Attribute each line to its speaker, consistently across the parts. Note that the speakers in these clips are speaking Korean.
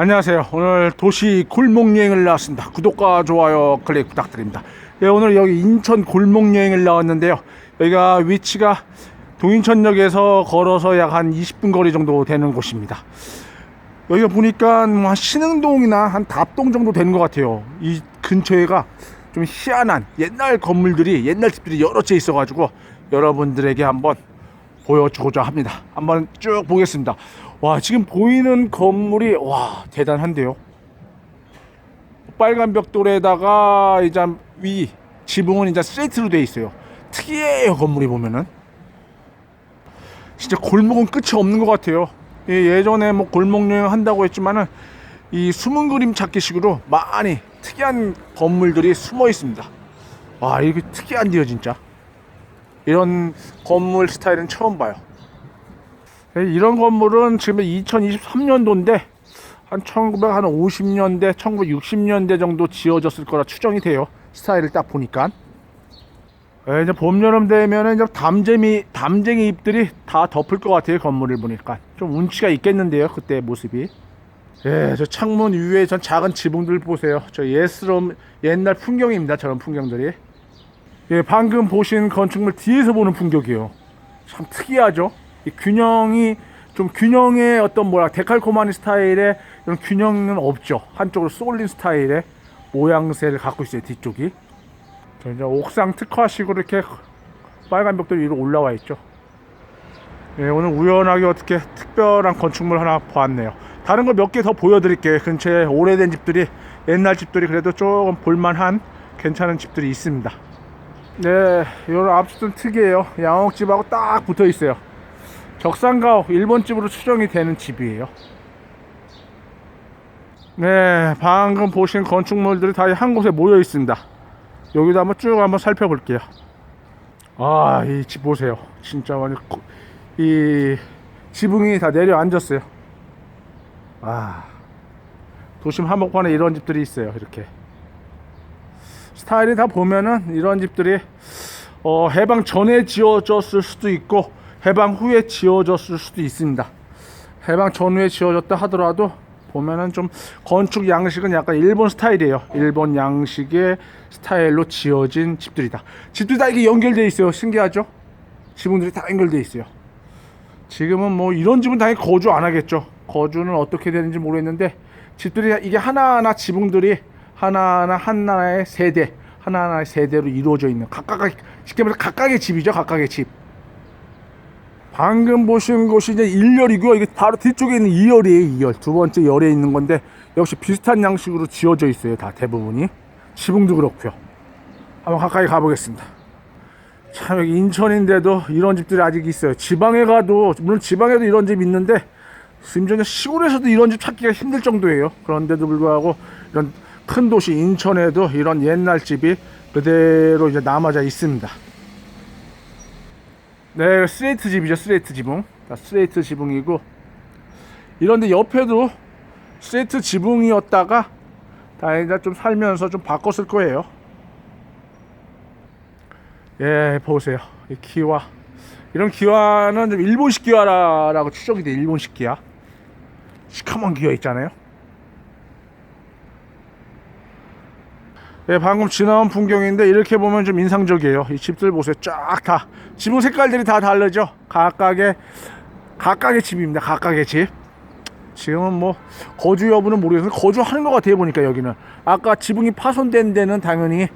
Speaker 1: 안녕하세요. 오늘 도시 골목 여행을 나왔습니다. 구독과 좋아요 클릭 부탁드립니다. 네, 오늘 여기 인천 골목 여행을 나왔는데요. 여기가 위치가 동인천역에서 걸어서 약 한 20분 거리 정도 되는 곳입니다. 여기가 보니까 뭐한 신흥동이나 한 답동 정도 되는 것 같아요. 이 근처에가 좀 희한한 옛날 건물들이 옛날 집들이 여러 채 있어가지고 여러분들에게 한번 보여주고자 합니다. 한번 쭉 보겠습니다. 와 지금 보이는 건물이 와 대단한데요. 빨간 벽돌에다가 이제 위 지붕은 이제 스트레이트로 돼 있어요. 특이해요 건물이 보면은. 진짜 골목은 끝이 없는 것 같아요. 예, 예전에 뭐 골목 여행 한다고 했지만은 이 숨은 그림 찾기식으로 많이 특이한 건물들이 숨어 있습니다. 와 이게 특이한데요 진짜. 이런 건물 스타일은 처음 봐요. 예, 이런 건물은 지금 2023년도인데 한 1950년대, 1960년대 정도 지어졌을 거라 추정이 돼요. 스타일을 딱 보니까. 예, 이제 봄 여름 되면은 이제 담쟁이 담쟁이 잎들이 다 덮을 것 같아요 건물을 보니까 좀 운치가 있겠는데요 그때 모습이. 예, 저 창문 위에 전 작은 지붕들 보세요. 저 예스러운 옛날 풍경입니다. 저런 풍경들이. 예, 방금 보신 건축물 뒤에서 보는 풍경이에요. 참 특이하죠. 이 균형이 좀 균형의 어떤 뭐야 데칼코마니 스타일의 이런 균형은 없죠. 한쪽으로 쏠린 스타일의 모양새를 갖고 있어요. 뒤쪽이. 저 이제 옥상 특화식으로 이렇게 빨간 벽돌 위로 올라와 있죠. 예, 오늘 우연하게 어떻게 특별한 건축물 하나 보았네요. 다른 거 몇 개 더 보여드릴게요. 근처에 오래된 집들이 옛날 집들이 그래도 조금 볼만한 괜찮은 집들이 있습니다. 네, 이런 앞집은 특이해요. 양옥집하고 딱 붙어 있어요. 적산가옥 일본 집으로 추정이 되는 집이에요. 네, 방금 보신 건축물들이 다 한 곳에 모여 있습니다. 여기도 한번 쭉 한번 살펴볼게요. 아, 이 집 보세요. 진짜 완전 고- 이 지붕이 다 내려앉았어요. 아, 도심 한복판에 이런 집들이 있어요. 이렇게 스타일이 다 보면은 이런 집들이 어, 해방 전에 지어졌을 수도 있고 해방 후에 지어졌을 수도 있습니다. 해방 전후에 지어졌다 하더라도 보면은 좀 건축 양식은 약간 일본 스타일이에요. 일본 양식의 스타일로 지어진 집들이다. 집들이 다 이게 연결돼 있어요. 신기하죠? 지붕들이 다 연결돼 있어요. 지금은 뭐 이런 집은 당연히 거주 안 하겠죠. 거주는 어떻게 되는지 모르겠는데 집들이 이게 하나하나 지붕들이 하나하나 하나의 세대 하나하나의 세대로 이루어져 있는 각각의 쉽게 말해서 각각의 집이죠. 각각의 집. 방금 보신 곳이 이제 1열이고요. 이게 바로 뒤쪽에 있는 2열이에요. 2열. 두 번째 열에 있는 건데 역시 비슷한 양식으로 지어져 있어요. 다 대부분이. 지붕도 그렇고요. 한번 가까이 가보겠습니다. 참 여기 인천인데도 이런 집들이 아직 있어요. 지방에 가도 물론 지방에도 이런 집 있는데 심지어 시골에서도 이런 집 찾기가 힘들 정도예요. 그런데도 불구하고 이런 큰 도시 인천에도 이런 옛날 집이 그대로 이제 남아져 있습니다. 네, 스트레이트 집이죠. 스트레이트 지붕. 다 스트레이트 지붕이고 이런데 옆에도 스트레이트 지붕이었다가 다 이제 좀 살면서 좀 바꿨을 거예요. 예, 보세요. 이 기와. 이런 기와는 좀 일본식 기와라고 추정이 돼. 일본식 기와. 시커먼 기와 있잖아요. 예, 방금 지나온 풍경인데 이렇게 보면 좀 인상적이에요. 이 집들 보세요. 쫙 다. 지붕 색깔들이 다 다르죠. 각각의 각각의 집입니다. 각각의 집. 지금은 뭐 거주 여부는 모르겠는데 거주하는 것 같아요 보니까 여기는 아까 지붕이 파손된 데는 당연히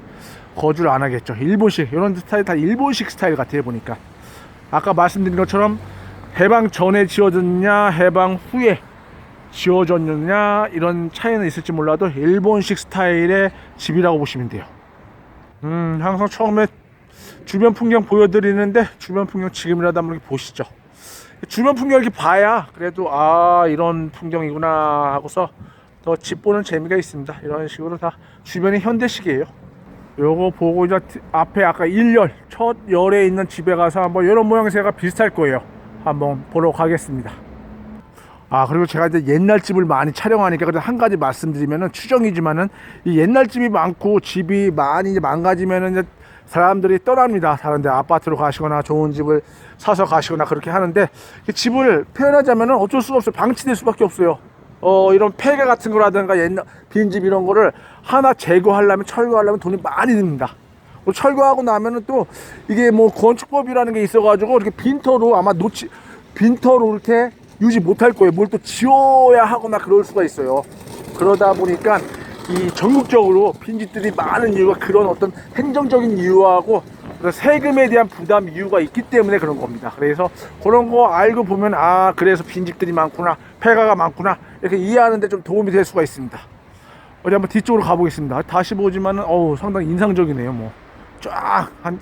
Speaker 1: 거주를 안 하겠죠 일본식 이런 스타일 다 일본식 스타일 같아요 보니까 아까 말씀드린 것처럼 해방 전에 지어졌냐 해방 후에 지어졌느냐 이런 차이는 있을지 몰라도 일본식 스타일의 집이라고 보시면 돼요 음 항상 처음에 주변 풍경 보여드리는데 주변 풍경 지금이라도 한번 보시죠 주변 풍경 이렇게 봐야 그래도 아 이런 풍경이구나 하고서 더 집 보는 재미가 있습니다. 이런 식으로 다 주변이 현대식이에요. 요거 보고 이제 티- 앞에 아까 1열 첫 열에 있는 집에 가서 한번 이런 모양새가 비슷할 거예요. 한번 보러 가겠습니다. 아 그리고 제가 이제 옛날 집을 많이 촬영하니까 그래도 한 가지 말씀드리면은 추정이지만은 이 옛날 집이 많고 집이 많이 이제 망가지면은 이제 사람들이 떠납니다. 다른데 아파트로 가시거나 좋은 집을 사서 가시거나 그렇게 하는데 이 집을 표현하자면은 어쩔 수가 없어요. 방치될 수밖에 없어요. 어 이런 폐가 같은 거라든가 옛날 빈집 이런 거를 하나 제거하려면 철거하려면 돈이 많이 듭니다. 뭐 철거하고 나면은 또 이게 뭐 건축법이라는 게 있어가지고 이렇게 빈터로 아마 놓치 빈터로 이렇게 유지 못할 거예요. 뭘 또 지워야 하거나 그럴 수가 있어요. 그러다 보니까 이 전국적으로 빈집들이 많은 이유가 그런 어떤 행정적인 이유하고 그 세금에 대한 부담 이유가 있기 때문에 그런 겁니다. 그래서 그런 거 알고 보면 아 그래서 빈집들이 많구나 폐가가 많구나 이렇게 이해하는데 좀 도움이 될 수가 있습니다. 어디 한번 뒤쪽으로 가보겠습니다. 다시 보지만은 어우 상당히 인상적이네요. 뭐 쫙 한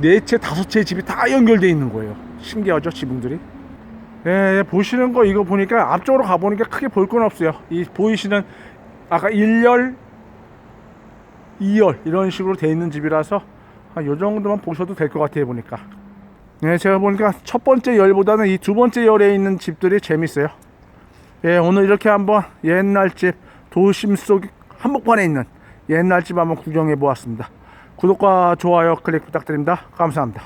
Speaker 1: 네 채 다섯 채 집이 다 연결돼 있는 거예요. 신기하죠 지붕들이. 예, 보시는 거 이거 보니까 앞쪽으로 가보니까 크게 볼 건 없어요. 이 보이시는 아까 1열, 2열 이런 식으로 돼 있는 집이라서 한 요 정도만 보셔도 될 것 같아요 보니까. 네, 제가 보니까 첫 번째 열보다는 이 두 번째 열에 있는 집들이 재밌어요. 예, 오늘 이렇게 한번 옛날 집 도심 속 한복판에 있는 옛날 집 한번 구경해 보았습니다. 구독과 좋아요 클릭 부탁드립니다. 감사합니다.